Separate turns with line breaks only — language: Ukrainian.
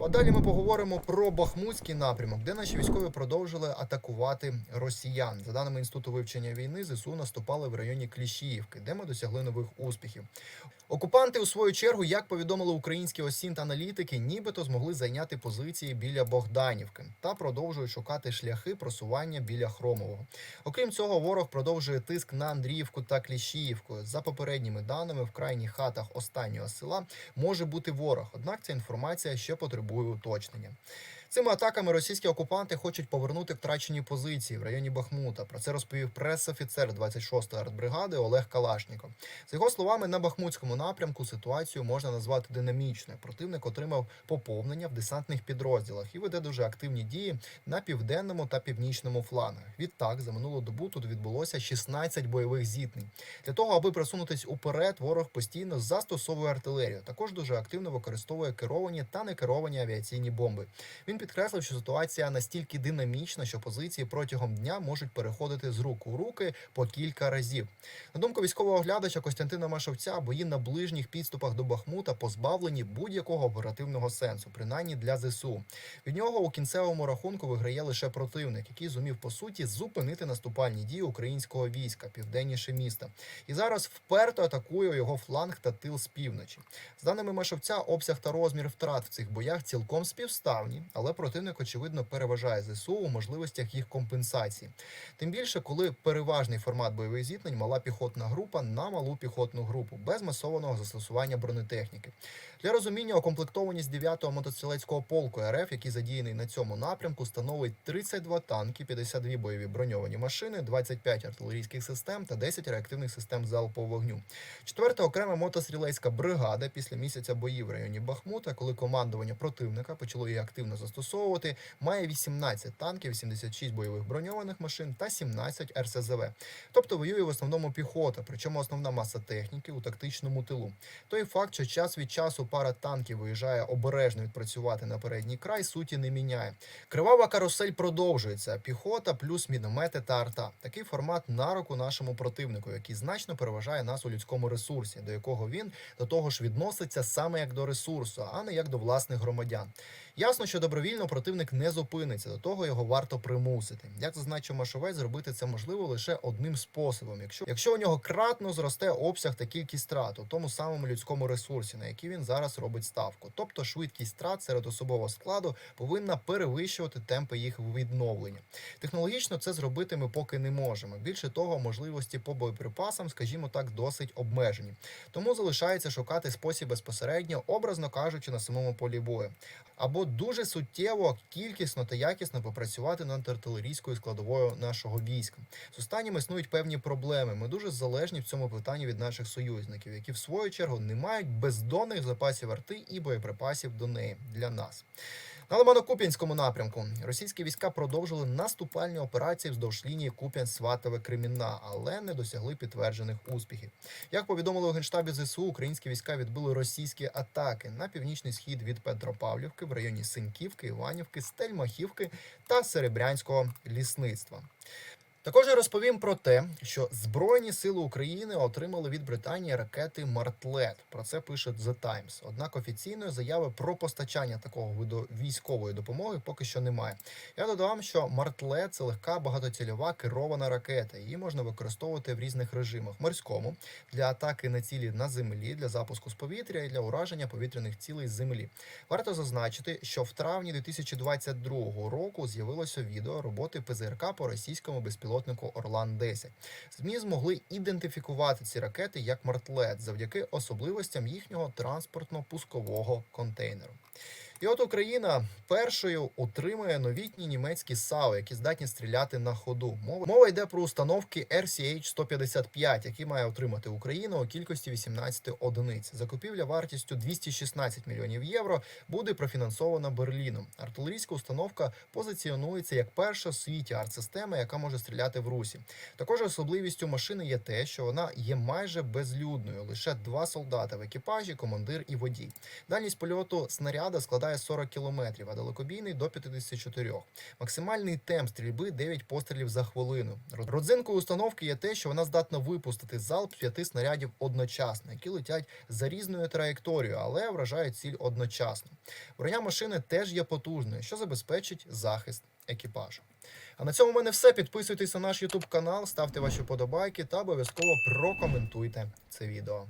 Подалі ми поговоримо про Бахмутський напрямок, де наші військові продовжили атакувати росіян. За даними інституту вивчення війни, ЗСУ наступали в районі Кліщіївки, де ми досягли нових успіхів. Окупанти, у свою чергу, як повідомили українські осінт аналітики, нібито змогли зайняти позиції біля Богданівки та продовжують шукати шляхи просування біля Хромового. Окрім цього, ворог продовжує тиск на Андріївку та Кліщіївку. За попередніми даними, в крайніх хатах останнього села може бути ворог. Однак ця інформація ще потребує уточнення. Цими атаками російські окупанти хочуть повернути втрачені позиції в районі Бахмута. Про це розповів прес-офіцер 26-ї артбригади Олег Калашніков. За його словами, на Бахмутському напрямку ситуацію можна назвати динамічною. Противник отримав поповнення в десантних підрозділах і веде дуже активні дії на південному та північному флангах. Відтак, за минулу добу тут відбулося 16 бойових зіткнень. Для того, аби просунутись уперед, ворог постійно застосовує артилерію. Також дуже активно використовує керовані та некеровані авіаційні бомби. Він підкреслив, що ситуація настільки динамічна, що позиції протягом дня можуть переходити з рук у руки по кілька разів. На думку військового оглядача Костянтина Машовця, бої на ближніх підступах до Бахмута позбавлені будь-якого оперативного сенсу, принаймні для ЗСУ. Від нього у кінцевому рахунку виграє лише противник, який зумів по суті зупинити наступальні дії українського війська південніше міста. І зараз вперто атакує його фланг та тил з півночі. З даними Машовця, обсяг та розмір втрат в цих боях цілком співставні, але противник очевидно переважає ЗСУ у можливостях їх компенсації. Тим більше, коли переважний формат бойових зіткнень мала піхотна група на малу піхотну групу без масованого застосування бронетехніки. Для розуміння укомплектованість 9-го мотострілецького полку РФ, який задіяний на цьому напрямку, становить 32 танки, 52 бойові броньовані машини, 25 артилерійських систем та 10 реактивних систем залпового вогню. Четверта окрема мотострілецька бригада після місяця боїв в районі Бахмута, коли командування противника почало її активно застосовувати, має 18 танків, 76 бойових броньованих машин та 17 РСЗВ. Тобто воює в основному піхота, причому основна маса техніки у тактичному тилу. Той факт, що час від часу пара танків виїжджає обережно відпрацювати на передній край, суті не міняє. Кривава карусель продовжується. Піхота плюс міномети та арта. Такий формат на руку нашому противнику, який значно переважає нас у людському ресурсі, до якого він до того ж відноситься саме як до ресурсу, а не як до власних громадян. Ясно, що добровільно противник не зупиниться, до того його варто примусити. Як зазначив Машовець, зробити це можливо лише одним способом, якщо, якщо у нього кратно зросте обсяг та кількість страт у тому самому людському ресурсі, на який він зараз робить ставку. Тобто швидкість страт серед особового складу повинна перевищувати темпи їх відновлення. Технологічно це зробити ми поки не можемо. Більше того, можливості по боєприпасам, скажімо так, досить обмежені. Тому залишається шукати спосіб безпосередньо, образно кажучи, на самому полі бою. Або дуже суттєво, кількісно та якісно попрацювати над артилерійською складовою нашого війська. З останнім існують певні проблеми. Ми дуже залежні в цьому питанні від наших союзників, які в свою чергу не мають бездонних запасів арти і боєприпасів до неї для нас. На Лимано-Куп'янському напрямку російські війська продовжили наступальні операції вздовж лінії Куп'ян-Сватове Кремінна, але не досягли підтверджених успіхів. Як повідомили у генштабі ЗСУ, українські війська відбили російські атаки на північний схід від Петропавлівки в районі Синьківки, Іванівки, Стельмахівки та Серебрянського лісництва. Також я розповім про те, що Збройні сили України отримали від Британії ракети Мартлет. Про це пише The Times. Однак офіційної заяви про постачання такого виду військової допомоги поки що немає. Я додам, що Мартлет це легка багатоцільова керована ракета. Її можна використовувати в різних режимах: морському для атаки на цілі на землі, для запуску з повітря і для ураження повітряних цілей з землі. Варто зазначити, що в травні 2022 року з'явилося відео роботи ПЗРК по російському безпілотнику Орлан 10 ЗМІ змогли ідентифікувати ці ракети як мартлет завдяки особливостям їхнього транспортно-пускового контейнеру. І от Україна першою отримує новітні німецькі САУ, які здатні стріляти на ходу. Мова мова йде про установки RCH-155, які має отримати Україна у кількості 18 одиниць. Закупівля вартістю 216 мільйонів євро буде профінансована Берліном. Артилерійська установка позиціонується як перша в світі артсистема, яка може стріляти в русі. Також особливістю машини є те, що вона є майже безлюдною. Лише два солдати в екіпажі, командир і водій. Дальність польоту снаряда складає складає 40 км, а далекобійний до 54. Максимальний темп стрільби 9 пострілів за хвилину. Родзинкою установки є те, що вона здатна випустити залп п'яти снарядів одночасно, які летять за різною траєкторією, але вражають ціль одночасно. Броня машини теж є потужною, що забезпечить захист екіпажу. А на цьому в мене все. Підписуйтесь на наш YouTube канал, ставте ваші подобайки та обов'язково прокоментуйте це відео.